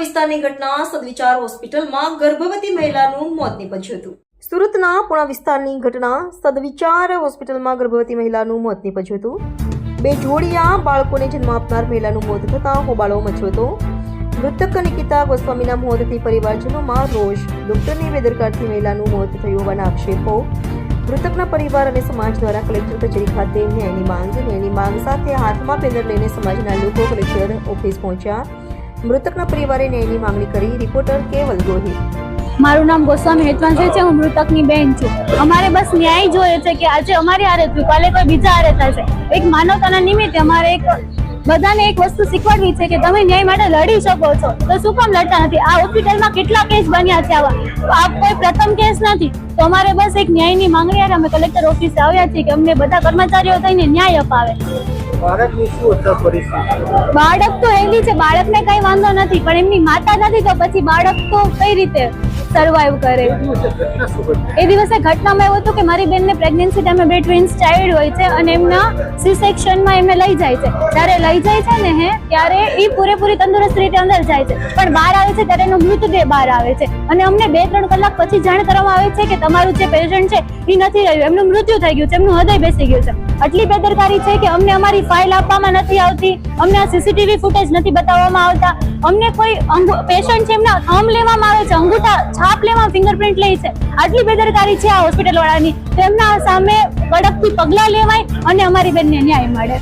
વિસ્તારની ઘટના સદવિચાર હોસ્પિટલમાં ગર્ભવતી મહિલાનું મોત નીપજ્યું હતું. સુરતના પુણા વિસ્તારની ઘટના સદવિચાર હોસ્પિટલમાં ગર્ભવતી મહિલાનું મોત નીપજ્યું હતું. બે જોડિયા બાળકોને જન્મ આપનાર મહિલાનું મોત થતાં હોબાળો મચ્યો હતો. મૃતક નિકિતા ગોસ્વામીના મોતથી પરિવારજનોમાં રોષ ડોક્ટરની બેદરકારથી મહિલાનું મોત થયું હોવાના આક્ષેપો. મૃતકના પરિવાર અને સમાજ દ્વારા કલેક્ટર કચેરી ખાતે ન્યાયની માંગ ન્યાયની માંગ સાથે હાથમાં પેનર લઈને સમાજના લોકો કલેક્ટર ઓફિસ પહોંચ્યા. મૃતકના પરિવારે ન્યાયની માંગણી કરી રિપોર્ટર કેવલ ગોહિલ. મારું નામ ગોસ્વામી હેતવાંશી છે હું મૃતકની બેન છું. અમારે બસ ન્યાય જોઈએ છે કે આજે અમારી હારે થયું કાલે કોઈ બીજા હારે થશે એક માનવતાના નિમિત્તે અમારે એક બધાને એક વસ્તુ શીખવાડવી છે કે તમે ન્યાય માટે લડી શકો છો. તો શું કામ લડતા નથી? આ હોસ્પિટલમાં કેટલા કેસ બન્યા છે આવા? આ કોઈ પ્રથમ કેસ નથી. તો અમારે બસ એક ન્યાયની માંગણી અમે કલેક્ટર ઓફિસે આવ્યા છીએ કે અમને બધા કર્મચારીઓ થઈને ન્યાય અપાવે. બાળકની શું બાળક તો હેલ્ધી છે બાળકને કઈ વાંધો નથી પણ એમની માતા નથી તો પછી બાળક તો કઈ રીતે સર્વાઈવ કરે? એ દિવસે ઘટનામાં એવું હતું કે મારી બેનને પ્રેગ્નન્સી ટાઈમે બે ટ્વિન્સ ચાઇલ્ડ હોય છે અને એમના સી સેક્શનમાં એમને લઈ જાય છે. જ્યારે લઈ જાય છે ને હે ત્યારે એ પૂરેપૂરી તંદુરસ્ત રીતે અંદર જાય છે. પણ બહાર આવે છે ત્યારે એનો મૃતદેહ બહાર આવે છે. અને અમને બે ત્રણ કલાક પછી જાણ કરવામાં આવે છે કે તમારું જે પેશન્ટ છે એ નથી રહ્યું. એમનું મૃત્યુ થઈ ગયું છે એમનું હૃદય બેસી ગયું છે. આટલી બેદરકારી છે કે અમને અમારી ફાઇલ આપવામાં નથી આવતી, અમને આ સીસીટીવી ફૂટેજ નથી બતાવવામાં આવતા. અમને કોઈ પેશન્ટ છે એમના થમ લેવામાં આવે છે, અંગૂઠા છાપ લેવામાં ફિંગરપ્રિન્ટ લે છે. આટલી બેદરકારી છે આ હોસ્પિટલ વાળાની. તેમના સામે કડકથી પગલાં લેવાય અને અમારી બેનને ન્યાય મળે.